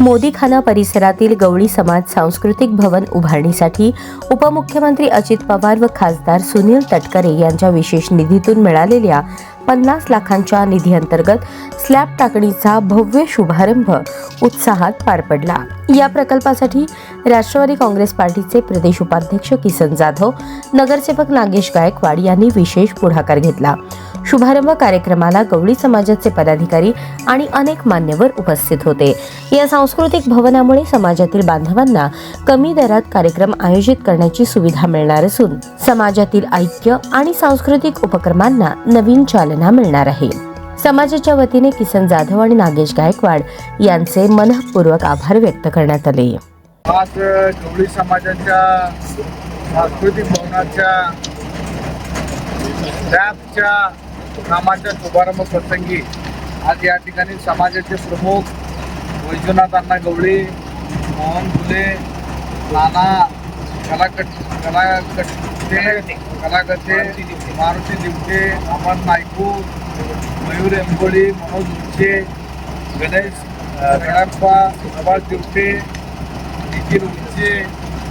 मोदीखाना परिसरातील गवळी समाज सांस्कृतिक भवन उभारणीसाठी उपमुख्यमंत्री अजित पवार व खासदार सुनील तटकरे यांच्या विशेष निधीतून मिळालेल्या पन्नास लाखांच्या निधीअंतर्गत स्लॅब टाकणीचा भव्य शुभारंभ उत्साहात पार पडला. या प्रकल्पासाठी राष्ट्रवादी काँग्रेस पार्टीचे प्रदेश उपाध्यक्ष किसन जाधव नगरसेवक नागेश गायकवाड यांनी विशेष पुढाकार घेतला. शुभारंभ कार्यक्रमाला गवळी समाजाचे पदाधिकारी आणि अनेक मान्यवर उपस्थित होते. या सांस्कृतिक भवनामुळे समाजातील बांधवांना कमी दरात कार्यक्रम आयोजित करण्याची सुविधा मिळणार असून समाजातील ऐक्य आणि सांस्कृतिक उपक्रमांना नवीन चालना मिळणार आहे. समाजाच्या वतीने किसन जाधव आणि नागेश गायकवाड यांचे मनपूर्वक आभार व्यक्त करण्यात आले. आज गवळी समाजाच्या सांस्कृतिक भवनाच्या कामाच्या शुभारंभ प्रसंगी आज या ठिकाणी समाजाचे प्रमुख वैजनाथ अण्णा गवळी मोहन फुले नाना कलाकट कलाकट्टे कलाकट्टे मारुती दिवटे अमन नायकू मयूर एंबोळी मनोज उच्चे गणेश गणप्पा प्रभास दिवटे निखिल उच्चे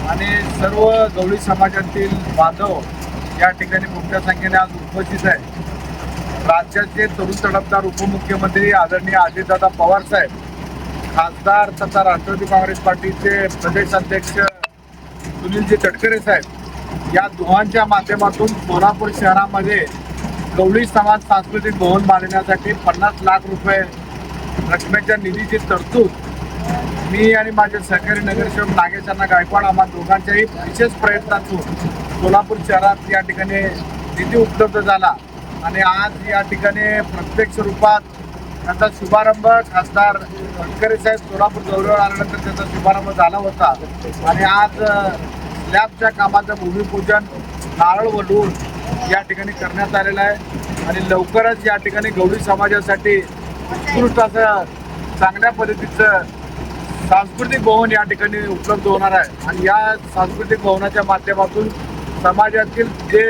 आणि सर्व गवळी समाजातील बांधव या ठिकाणी मोठ्या संख्येने आज उपस्थित आहे राज्याचे तरुण तडफदार उपमुख्यमंत्री आदरणीय अजितदादा पवार साहेब खासदार तथा राष्ट्रवादी काँग्रेस पार्टीचे प्रदेश अध्यक्ष सुनीलजी तटकरे साहेब या दोघांच्या माध्यमातून सोलापूर शहरामध्ये गवळी समाज सांस्कृतिक भवन बांधण्यासाठी पन्नास लाख रुपये रकमेच्या निधीची तरतूद. मी आणि माझे सहकारी नगरसेवक नागेशांना गायकवाड आम्हा दोघांच्याही विशेष प्रयत्नातून सोलापूर शहरात या ठिकाणी निधी उपलब्ध झाला. आणि आज या ठिकाणी प्रत्यक्ष रूपात त्याचा शुभारंभ खासदार तटकरे साहेब सोलापूर दौऱ्यावर आल्यानंतर त्याचा शुभारंभ झाला होता. आणि आज स्लॅबच्या कामाचं भूमिपूजन नारळ वडून या ठिकाणी करण्यात आलेलं आहे. आणि लवकरच या ठिकाणी गौरी समाजासाठी उत्कृष्ट असं चांगल्या पद्धतीचं सांस्कृतिक भवन या ठिकाणी उपलब्ध होणार आहे. आणि या सांस्कृतिक भवनाच्या माध्यमातून समाजातील जे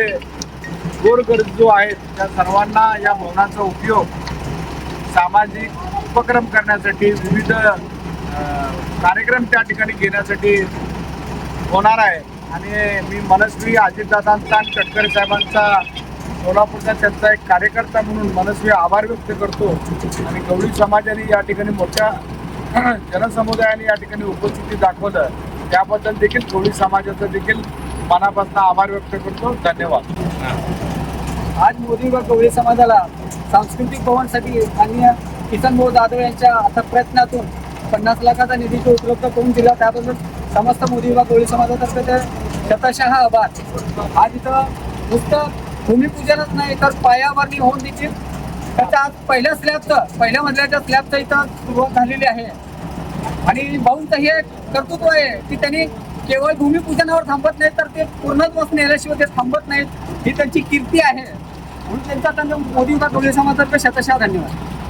गोरगरजू आहेत त्या सर्वांना या भवनाचा उपयोग सामाजिक उपक्रम करण्यासाठी विविध कार्यक्रम त्या ठिकाणी घेण्यासाठी होणार आहे. आणि मी मनस्वी अजितदादांचा आणि तटकरे साहेबांचा सोलापूरचा त्यांचा एक कार्यकर्ता म्हणून मनस्वी आभार व्यक्त करतो. आणि गवळी समाजाने या ठिकाणी मोठ्या जनसमुदायाने या ठिकाणी उपस्थिती दाखवलं. त्याबद्दल देखील गवळी समाजाचं देखील मनापासून आभार व्यक्त करतो. धन्यवाद. आज मोदी व गवळी समाजाला सांस्कृतिक भवनसाठी माननीय किसन भाऊ जाधव यांच्या अथक प्रयत्नातून पन्नास लाखाचा निधी जो उपलब्ध करून दिला. त्याबद्दल समस्त मोदी व गवळी समाजातर्फे ते शतशः आभार. आज इथं नुसतं भूमिपूजनच नाही तर पायावरणी होऊन देखील त्याच्या आज पहिल्या स्लॅबचं पहिल्या मजल्याच्या स्लॅबचं इथं सुरुवात झालेली आहे. आणि भाऊंचं हे कर्तृत्व आहे की त्यांनी केवळ भूमिपूजनावर थांबत नाही तर ते पूर्णत्वच नेल्याशिवाय ते थांबत नाहीत. ही त्यांची कीर्ती आहे. म्हणून त्यांचा त्यांना मोदी व गवळी समाजातर्फे शतशः धन्यवाद.